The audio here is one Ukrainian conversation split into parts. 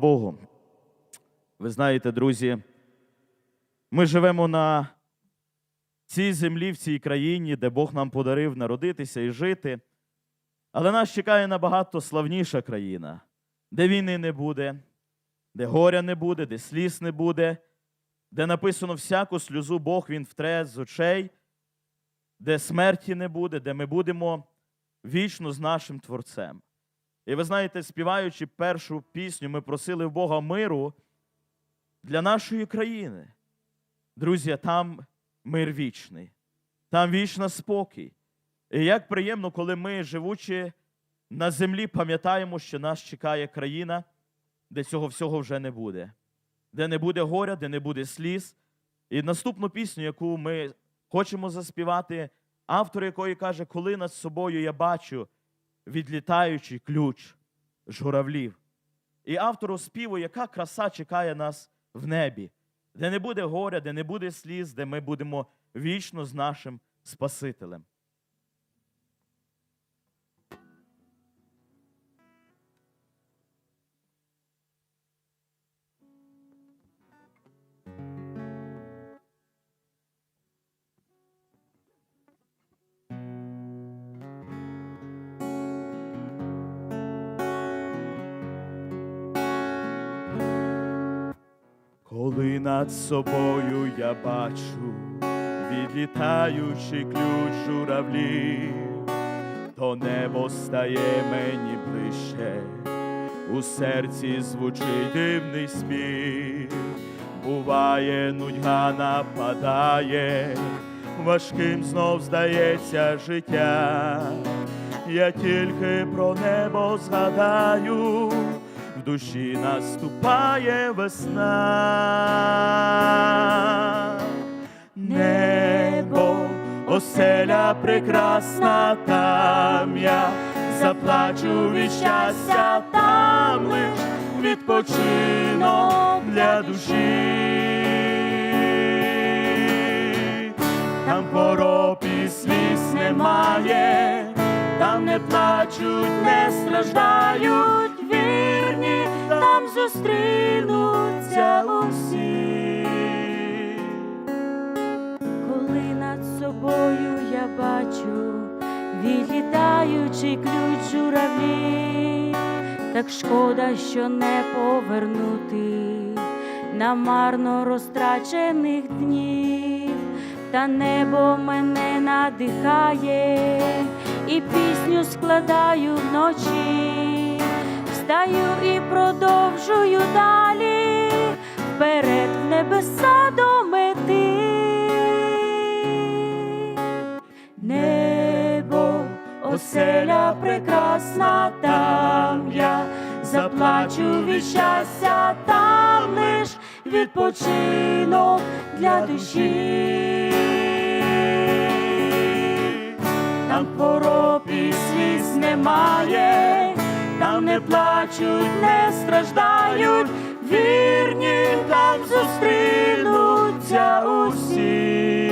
Богу. Ви знаєте, друзі, ми живемо на цій землі, в цій країні, де Бог нам подарив народитися і жити. Але нас чекає набагато славніша країна, де війни не буде, де горя не буде, де сліз не буде, де написано всяку сльозу Бог Він втре з очей, де смерті не буде, де ми будемо вічно з нашим Творцем. І ви знаєте, співаючи першу пісню, ми просили в Бога миру для нашої країни. Друзі, там мир вічний, там вічна спокій. І як приємно, коли ми, живучи на землі, пам'ятаємо, що нас чекає країна, де цього всього вже не буде, де не буде горя, де не буде сліз. І наступну пісню, яку ми хочемо заспівати, автор якої каже, коли над собою я бачу відлітаючий ключ журавлів. І автору співу, яка краса чекає нас в небі, де не буде горя, де не буде сліз, де ми будемо вічно з нашим Спасителем. Коли над собою я бачу відлітаючий ключ журавлів, то небо стає мені ближче, у серці звучить дивний спів, буває, нудьга нападає, важким знов здається життя. Я тільки про небо згадаю, в душі наступає весна. Небо, оселя прекрасна, там я заплачу від щастя, там лиш відпочинок для душі. Там хвороб і сліз немає, там не плачуть, не страждають зустрінуться усі. Коли над собою я бачу відлітаючий ключ журавлі, так шкода, що не повернути нам марно розтрачених днів, та небо мене надихає, і пісню складаю вночі, встаю і продовжую далі, вперед в небеса до мети. Небо, оселя прекрасна, там я заплачу від щастя, там лиш відпочинок для душі. Там хвороб і сліз немає, не плачуть, не страждають, вірні там зустрінуться усі.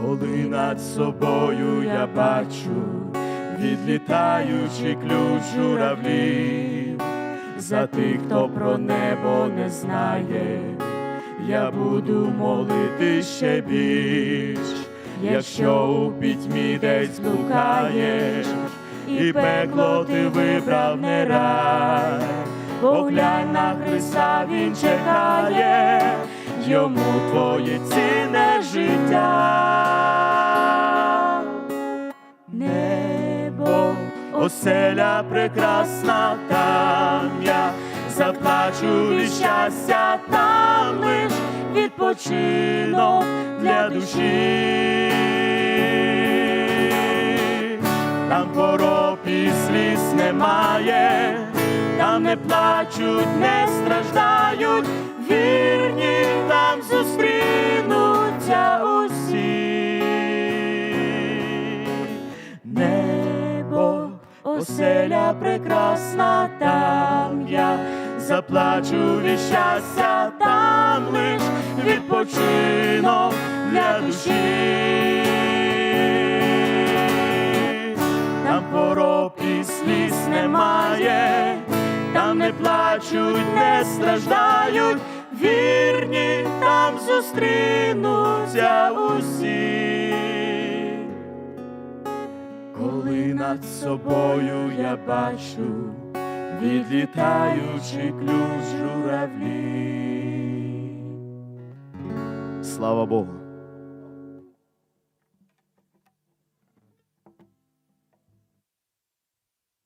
Коли над собою я бачу відлітаючий ключ журавлів, за тих, хто про небо не знає, я буду молити ще більш, якщо у пітьмі десь блукаєш, і пекло ти вибрав не рай, поглянь на Христа, Він чекає, йому твоє цінне життя. Небо, Оселя прекрасна, там я заплачу від щастя, там лиш відпочинок для душі. Там хвороб і сліз немає, там не плачуть, не страждають, вірні там зустрінуться усі. Небо, оселя прекрасна, там я заплачу від щастя, там лиш відпочинок для душі. Там хвороб і сліз немає, плачуть, не страждають, вірні там зустрінуться усі. Коли над собою я бачу відлітаючи ключ журавлі. Слава Богу.